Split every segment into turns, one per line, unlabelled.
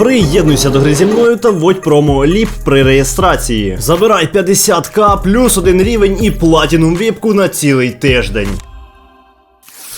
Приєднуйся до гри зі мною та вводь промо ліп при реєстрації. Забирай 50к плюс один рівень і платінум віпку на цілий тиждень.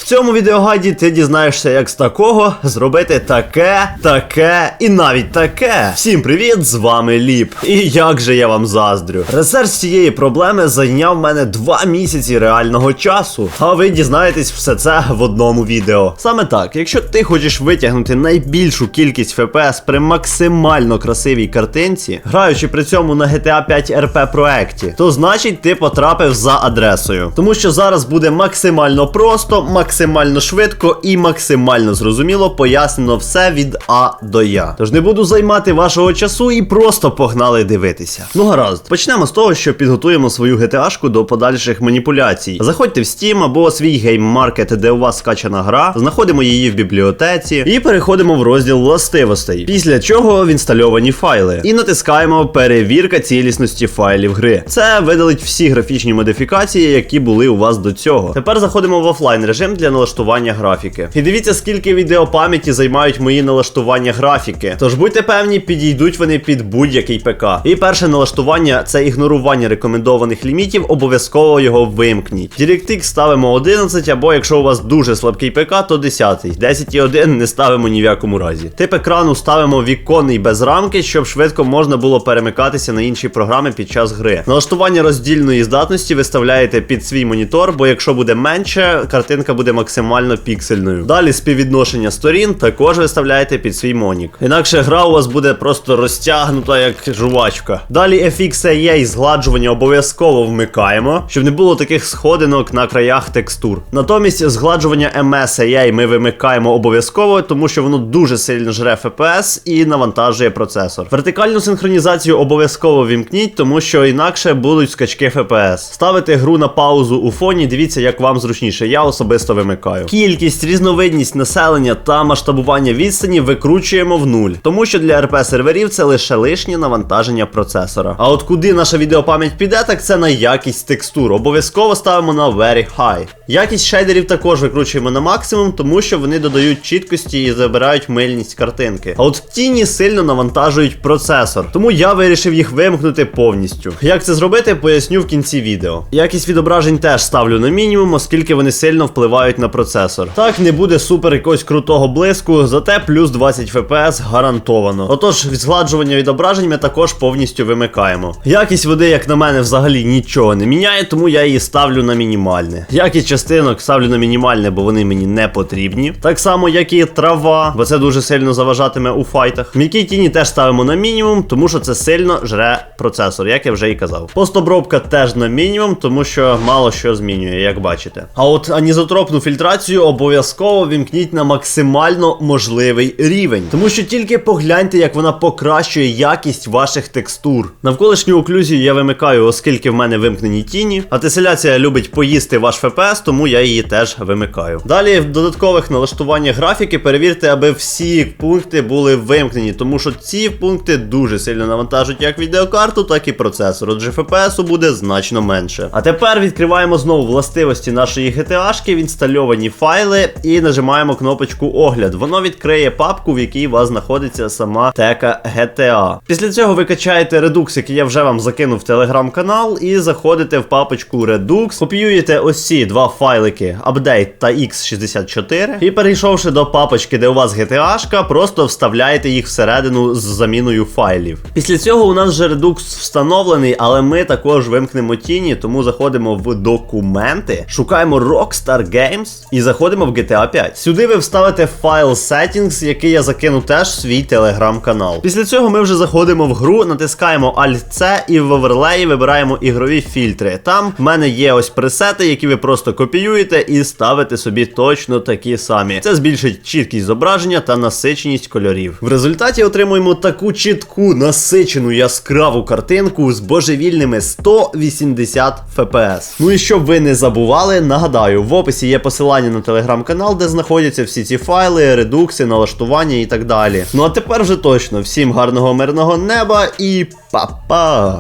В цьому відеогайді ти дізнаєшся, як з такого зробити таке, таке і навіть таке. Всім привіт, з вами Ліп. І як же я вам заздрю. Ресерч цієї проблеми зайняв мене 2 місяці реального часу. А ви дізнаєтесь все це в одному відео. Саме так, якщо ти хочеш витягнути найбільшу кількість FPS при максимально красивій картинці, граючи при цьому на GTA 5 RP проекті, то значить ти потрапив за адресою. Тому що зараз буде максимально просто, максимально швидко і максимально зрозуміло пояснено все від А до Я. Тож не буду займати вашого часу і просто погнали дивитися. Ну гаразд, почнемо з того, що підготуємо свою GTA-шку до подальших маніпуляцій. Заходьте в Steam або свій гейм-маркет, де у вас скачана гра, знаходимо її в бібліотеці і переходимо в розділ властивостей. Після чого в інстальовані файли. І натискаємо перевірка цілісності файлів гри. Це видалить всі графічні модифікації, які були у вас до цього. Тепер заходимо в офлайн режим для налаштування графіки. І дивіться, скільки відеопам'яті займають мої налаштування графіки. Тож будьте певні, підійдуть вони під будь-який ПК. І перше налаштування це ігнорування рекомендованих лімітів, обов'язково його вимкніть. DirectX ставимо 11, або якщо у вас дуже слабкий ПК, то 10. 10.1 не ставимо ні в якому разі. Тип екрану ставимо віконний без рамки, щоб швидко можна було перемикатися на інші програми під час гри. Налаштування роздільної здатності виставляєте під свій монітор, бо якщо буде менше, картинка буде максимально піксельною. Далі співвідношення сторін також виставляєте під свій монік. Інакше гра у вас буде просто розтягнута як жувачка. Далі FXAA згладжування обов'язково вмикаємо, щоб не було таких сходинок на краях текстур. Натомість згладжування MSAA ми вимикаємо обов'язково, тому що воно дуже сильно жре FPS і навантажує процесор. Вертикальну синхронізацію обов'язково вімкніть, тому що інакше будуть скачки FPS. Ставити гру на паузу у фоні, дивіться, як вам зручніше. Я особисто вимикаю. Кількість, різновидність населення та масштабування відстані викручуємо в нуль, тому що для РП серверів це лише лишнє навантаження процесора. А от куди наша відеопам'ять піде, так це на якість текстур. Обов'язково ставимо на Very High. Якість шейдерів також викручуємо на максимум, тому що вони додають чіткості і забирають мильність картинки. А от тіні сильно навантажують процесор, тому я вирішив їх вимкнути повністю. Як це зробити, поясню в кінці відео. Якість відображень теж ставлю на мінімум, оскільки вони сильно впливають на процесор. Так не буде супер якогось крутого блиску, зате плюс 20 FPS гарантовано. Отож, згладжування відображень ми також повністю вимикаємо. Якість води, як на мене, взагалі нічого не міняє, тому я її ставлю на мінімальне. Якість частинок ставлю на мінімальне, бо вони мені не потрібні. Так само, як і трава, бо це дуже сильно заважатиме у файтах. М'які тіні теж ставимо на мінімум, тому що це сильно жре процесор, як я вже і казав. Постобробка теж на мінімум, тому що мало що змінює, як бачите. А от анізотропну фільтрацію обов'язково вімкніть на максимально можливий рівень, тому що тільки погляньте, як вона покращує якість ваших текстур. Навколишню оклюзію я вимикаю, оскільки в мене вимкнені тіні. А теселяція любить поїсти ваш FPS, тому я її теж вимикаю. Далі в додаткових налаштуваннях графіки перевірте, аби всі пункти були вимкнені, тому що ці пункти дуже сильно навантажують як відеокарту, так і процесор. Отже, FPS буде значно менше. А тепер відкриваємо знову властивості нашої GTA-шки, інстальовані файли, і нажимаємо кнопочку огляд. Воно відкриє папку, в якій у вас знаходиться сама тека GTA. Після цього ви качаєте Redux, який я вже вам закинув в телеграм-канал, і заходите в папочку Redux, копіюєте ось ці два файлики Update та X64, і перейшовши до папочки, де у вас GTA-шка, просто вставляєте їх всередину з заміною файлів. Після цього у нас вже Redux встановлений, але ми також вимкнемо тіні, тому заходимо в документи, шукаємо Rockstar Games і заходимо в GTA 5. Сюди ви вставите файл Settings, який я закину теж в свій телеграм-канал. Після цього ми вже заходимо в гру, натискаємо Alt-C і в оверлеї вибираємо ігрові фільтри. Там в мене є ось пресети, які ви просто копіюєте і ставите собі точно такі самі. Це збільшить чіткість зображення та насиченість кольорів. В результаті отримуємо таку чітку, насичену яскраву картинку з божевільними 180 FPS. Ну і щоб ви не забували, нагадаю, в описі є посилання на телеграм-канал, де знаходяться всі ці файли, редукси, налаштування і так далі. Ну а тепер вже точно всім гарного мирного неба і па-па!